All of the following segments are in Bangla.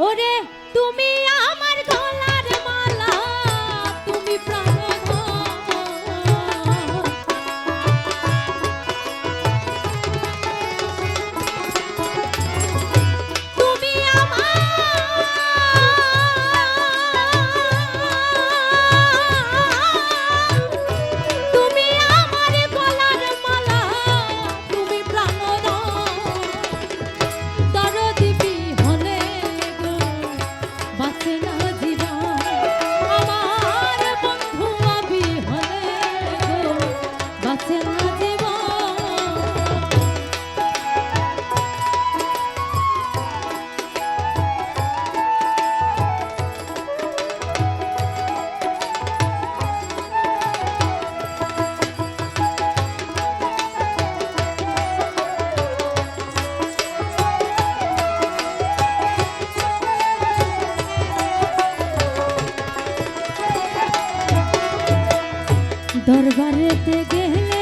ওরে তুমি আমার দরবারেতে গেলে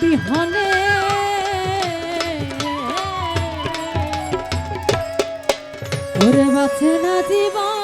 বিহনে ওরে বাছে না জীবন।